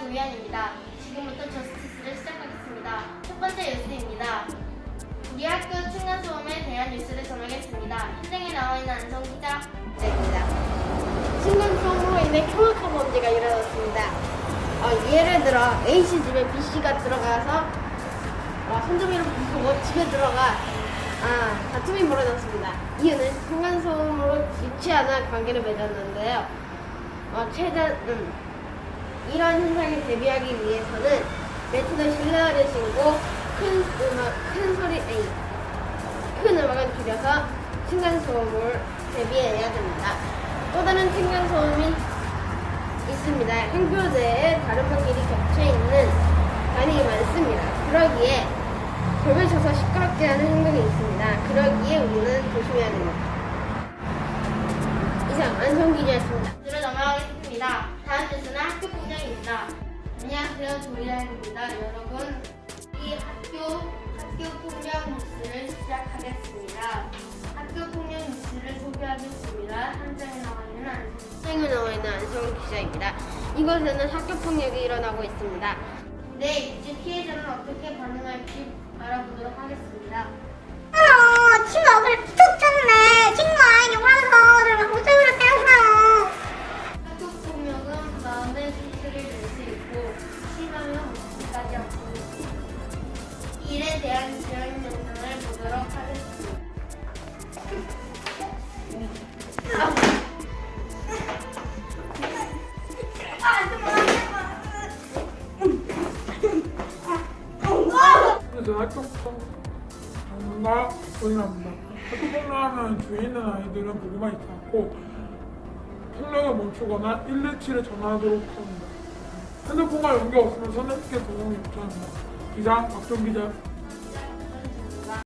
도희안입니다. 지금부터 저스티스를 시작하겠습니다. 첫 번째 뉴스입니다. 우리 학교 층간소음에 대한 뉴스를 전하겠습니다. 현장에 나와 있는 안성 기자. 입니다. 층간소음으로 인해 흉악한 범죄가 일어났습니다. 어, 예를 들어 A씨 집에 B씨가 들어가서 어, 손잡이를 부수고 집에 들어가 아, 다툼이 벌어졌습니다. 이유는 층간소음으로 유치하나 관계를 맺었는데요. 어, 최대 음, 이런 현상에 대비하기 위해서는 매트도 실내화를 신고 큰 음악, 큰 소리, 아니, 큰 음악을 줄여서 층간소음을 대비해야 됩니다. 또 다른 층간소음이 있습니다. 행교 내에 다른 분들이 겹쳐 있는 단위가 많습니다. 그러기에 벽을 쳐서 시끄럽게 하는 행동이 있습니다. 그러기에 우리는 조심해야 됩니다. 이상 안성 기자였습니다. 뉴스로 넘어가겠습니다. 다음 뉴스는 입니다. 안녕하세요. 조희안입니다. 여러분, 이 학교, 학교 폭력 뉴스를 시작하겠습니다. 학교 폭력 뉴스를 소개하겠습니다. 현장에 나와 있는 안성 현장에 나와 있는 안성 기자입니다. 이곳에는 학교 폭력이 일어나고 있습니다. 네, 이제 피해자는 어떻게 반응할지 알아보도록 하겠습니다. 어, 친구 얼 에 대한 지원 영상을 보도록 하겠습니다. 그래서 학교부터 전문가 보인합니다. 학교 폭력하면 주위에 아이들은 보고만 있지 않고 폭력을 멈추거나 117에 전화하도록 합니다. 핸드폰과 연결 없으면 선생님께 도움을 요청합니다. 이상 박종 기자